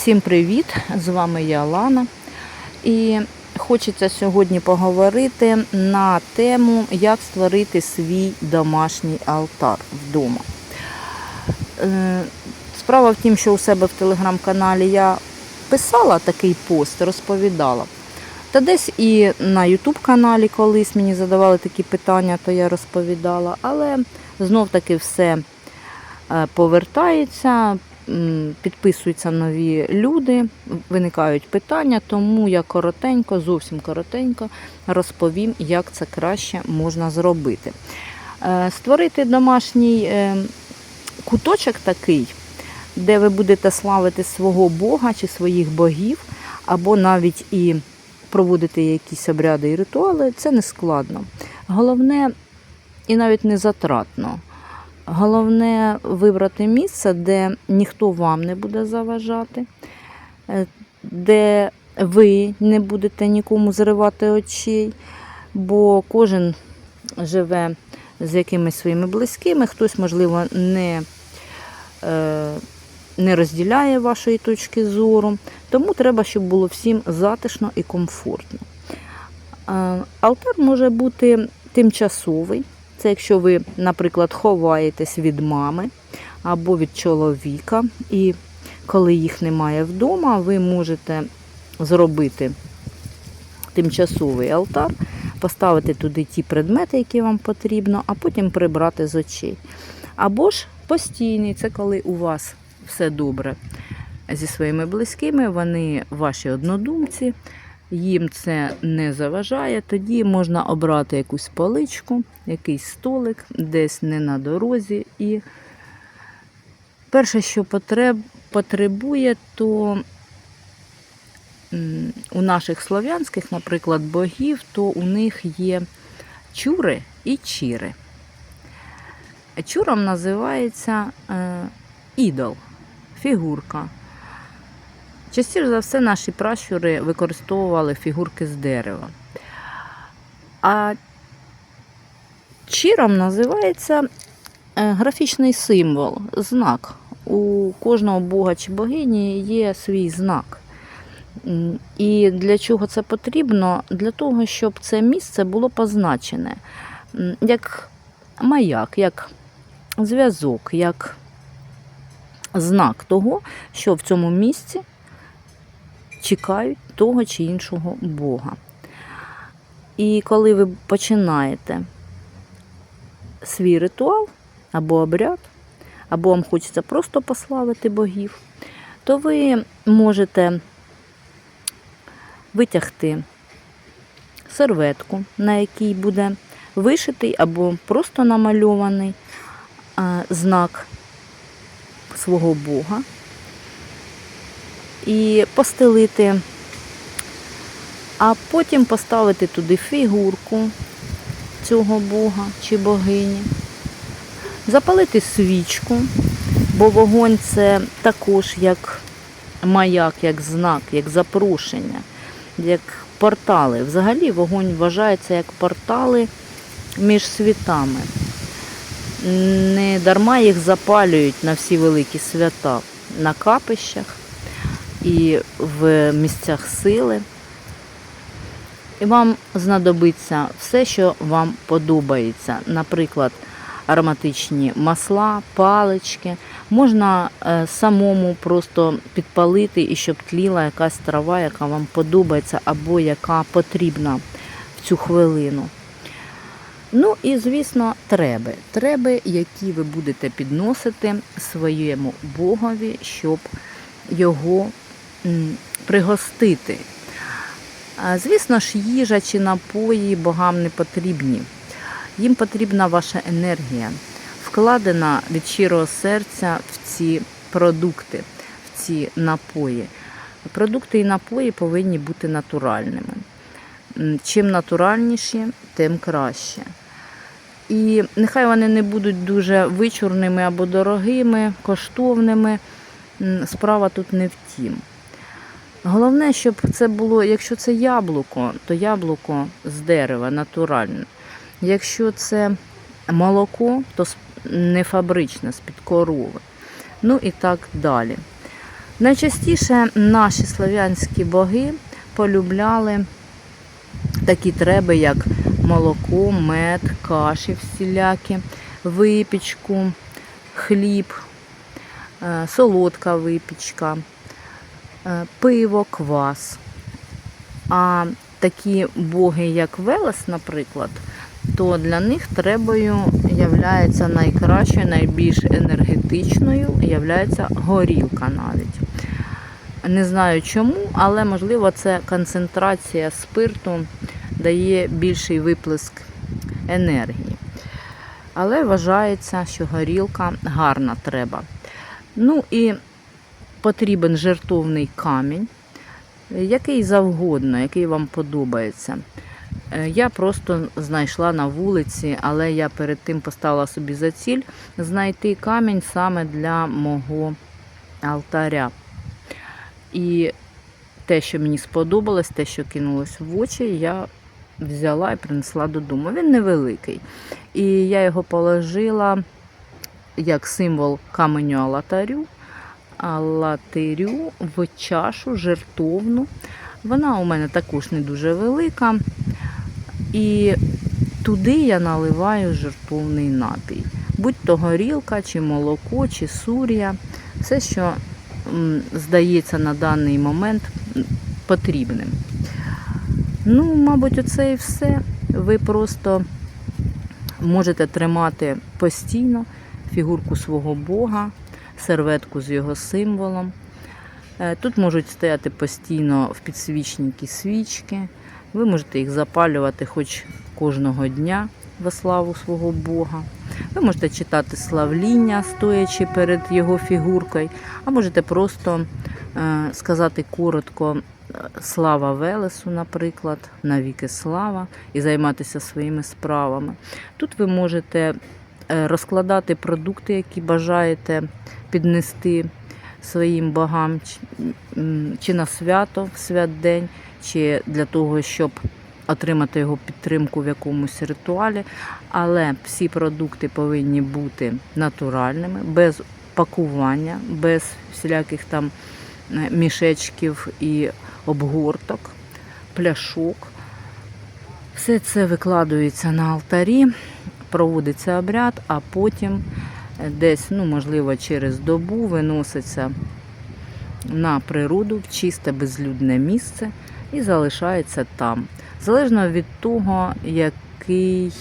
Всім привіт! З вами я Лана. І хочеться сьогодні поговорити на тему, як створити свій домашній алтар вдома. Е, Справа в тім, що у себе в телеграм-каналі я писала такий пост, розповідала. Та десь і на Ютуб каналі колись мені задавали такі питання, то я розповідала. Але знов таки все е, повертається, підписуються нові люди, виникають питання, тому я коротенько, зовсім коротенько розповім, як це краще можна зробити. Е, Створити домашній е, куточок такий, де ви будете славити свого Бога чи своїх богів, або навіть і проводити якісь обряди і ритуали, це не складно. Головне і навіть не затратно. Головне вибрати місце, де ніхто вам не буде заважати, е, де ви не будете нікому зривати очей, бо кожен живе з якимись своїми близькими, хтось, можливо, не, е, не розділяє вашої точки зору. Тому треба, щоб було всім затишно і комфортно. Е, Алтар може бути тимчасовий. Це якщо ви, наприклад, ховаєтесь від мами або від чоловіка, і коли їх немає вдома, ви можете зробити тимчасовий алтар, поставити туди ті предмети, які вам потрібно, а потім прибрати з очей. Або ж постійний, це коли у вас все добре зі своїми близькими, вони ваші однодумці, їм це не заважає, тоді можна обрати якусь поличку, якийсь столик, десь не на дорозі. І перше, що потреб, потребує, то у наших слов'янських, наприклад, богів, то у них є чури і чіри. Чуром називається е, ідол, фігурка. Частіше за все наші пращури використовували фігурки з дерева. А чіром називається е, графічний символ, знак. У кожного бога чи богині є свій знак. І для чого це потрібно? Для того, щоб це місце було позначене як маяк, як зв'язок, як знак того, що в цьому місці чекають того чи іншого Бога. І коли ви починаєте свій ритуал або обряд, або вам хочеться просто пославити богів, то ви можете витягти серветку, на якій буде вишитий або просто намальований знак свого Бога і постелити, а потім поставити туди фігурку цього Бога чи богині, запалити свічку, бо вогонь це також як маяк, як знак, як запрошення, як портали. Взагалі вогонь вважається як портали між світами. Не дарма їх запалюють на всі великі свята, на капищах і в місцях сили. І вам знадобиться все, що вам подобається. Наприклад, ароматичні масла, палички. Можна е, самому просто підпалити і щоб тліла якась трава, яка вам подобається, або яка потрібна в цю хвилину. Ну і, звісно, треби. Треби, які ви будете підносити своєму богові, щоб його пригостити. Звісно ж, їжа чи напої богам не потрібні. Їм потрібна ваша енергія, вкладена від щирого серця в ці продукти, в ці напої. Продукти і напої повинні бути натуральними. Чим натуральніші, тим краще. І нехай вони не будуть дуже вичурними або дорогими, коштовними. Справа тут не в тім. Головне, щоб це було, якщо це яблуко, то яблуко з дерева натуральне. Якщо це молоко, то не фабричне, з-під корови. Ну і так далі. Найчастіше наші слав'янські боги полюбляли такі треби, як молоко, мед, каші всілякі, випічку, хліб, е, солодка випічка, пиво, квас. А такі боги, як Велес, наприклад, то для них требою являється найкращою, найбільш енергетичною, являється горілка навіть. Не знаю чому, але можливо це концентрація спирту дає більший виплеск енергії. Але вважається, що горілка гарна треба. Ну і потрібен жертовний камінь, який завгодно, який вам подобається. Е, Я просто знайшла на вулиці, але я перед тим поставила собі за ціль знайти камінь саме для мого алтаря. І те, що мені сподобалось, те, що кинулось в очі, я взяла і принесла додому. Він невеликий. І я його положила як символ каменю алатарю, алатирю в чашу жертовну. Вона у мене також не дуже велика. І туди я наливаю жертовний напій. Будь то горілка, чи молоко, чи сур'я. Все, що здається на даний момент потрібним. Ну, мабуть, оце і все. Ви просто можете тримати постійно фігурку свого Бога, серветку з його символом. Е, Тут можуть стояти постійно в підсвічники свічки. Ви можете їх запалювати хоч кожного дня во славу свого Бога. Ви можете читати славління, стоячи перед його фігуркою, а можете просто е, сказати коротко е, слава Велесу, наприклад, навіки слава, і займатися своїми справами. Тут ви можете розкладати продукти, які бажаєте піднести своїм богам, чи- на свято в святдень, чи для того, щоб отримати його підтримку в якомусь ритуалі. Але всі продукти повинні бути натуральними, без пакування, без всіляких там е, мішечків і обгорток, пляшок. Все це викладується на алтарі, проводиться обряд, а потім е, десь, ну, можливо, через добу виноситься на природу в чисте безлюдне місце і залишається там. Залежно від того, який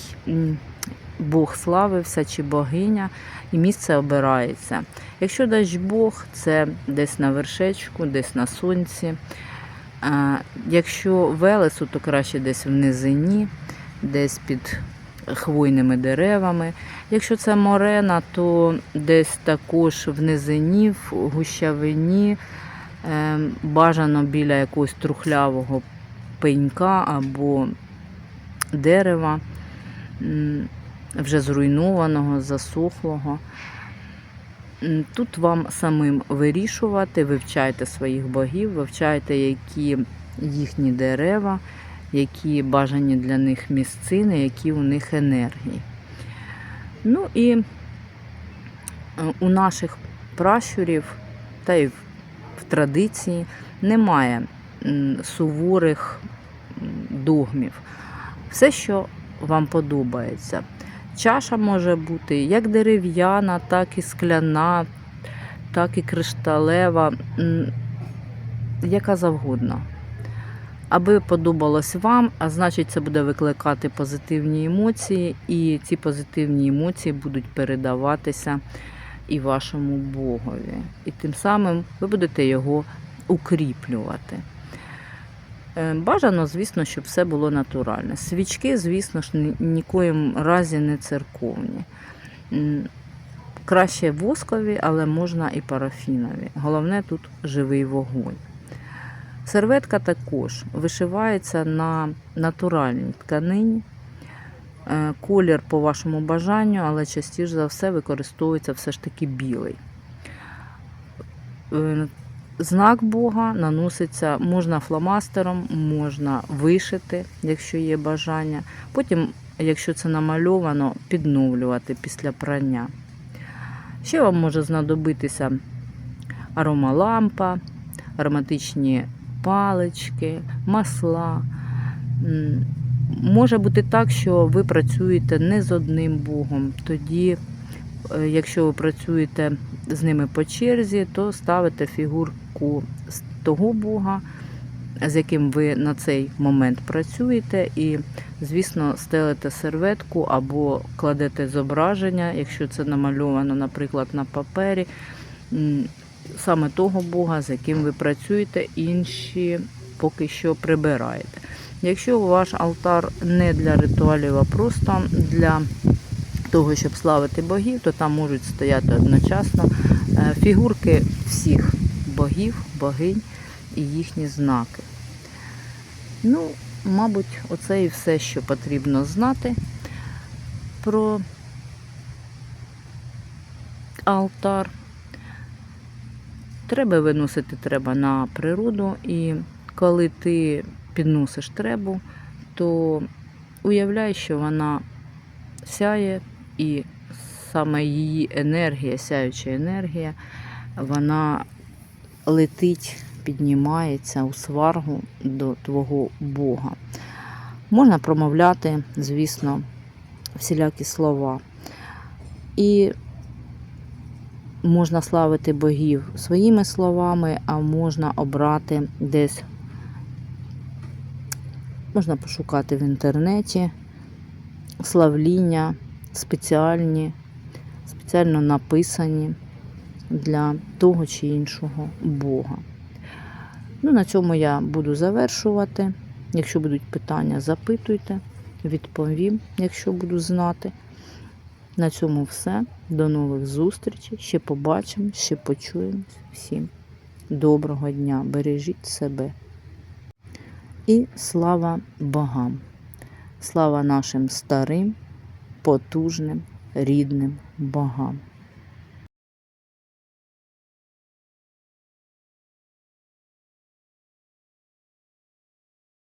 Бог славився чи богиня, і місце обирається. Якщо дасть Бог, це десь на вершечку, десь на сонці. Якщо Велесу, то краще десь в низині, десь під хвойними деревами. Якщо це морена, то десь також в низині, в гущавині, е, бажано біля якогось трухлявого пенька або дерева, вже зруйнованого, засохлого. Тут вам самим вирішувати, вивчайте своїх богів, вивчайте, які їхні дерева, які бажані для них місцини, які у них енергії. Ну і е, у наших пращурів, та й в традиції немає суворих догмів. Все, що вам подобається. Чаша може бути як дерев'яна, так і скляна, так і кришталева, яка завгодно. Аби подобалось вам, а значить, це буде викликати позитивні емоції, і ці позитивні емоції будуть передаватися і вашому Богові. І тим самим ви будете його укріплювати. Е, Бажано, звісно, щоб все було натуральне. Свічки, звісно ж, нікоїм разі не церковні. Краще воскові, але можна і парафінові. Головне тут живий вогонь. Серветка також вишивається на натуральній тканині. Е, Колір по вашому бажанню, але частіше за все використовується все ж таки білий. Е, Знак Бога наноситься можна фломастером, можна вишити, якщо є бажання. Потім, якщо це намальовано, підновлювати після прання. Ще вам може знадобитися аромалампа, ароматичні палички, масла. Може бути так, що ви працюєте не з одним Богом. Тоді, е, якщо ви працюєте з ними по черзі, то ставите фігурку з того Бога, з яким ви на цей момент працюєте, і, звісно, стелите серветку або кладете зображення, якщо це намальовано, наприклад, на папері, саме того Бога, з яким ви працюєте, інші поки що прибираєте. Якщо ваш алтар не для ритуалів, а просто для того, щоб славити богів, то там можуть стояти одночасно е, фігурки всіх богів, богинь і їхні знаки. Ну, мабуть, оце і все, що потрібно знати про алтар. Треба виносити треба на природу, і коли ти підносиш требу, то уявляй, що вона сяє, і саме її енергія, сяюча енергія, вона летить, піднімається у сваргу до твого Бога. Можна промовляти, звісно, всілякі слова. І можна славити богів своїми словами, а можна обрати десь, можна пошукати в інтернеті славління спеціальні, спеціально написані для того чи іншого Бога. Ну, на цьому я буду завершувати. Якщо будуть питання, запитуйте, відповім, якщо буду знати. На цьому все. До нових зустрічей. Ще побачимо, ще почуємось. Всім доброго дня! Бережіть себе. І слава богам! Слава нашим старим, потужним, рідним богам!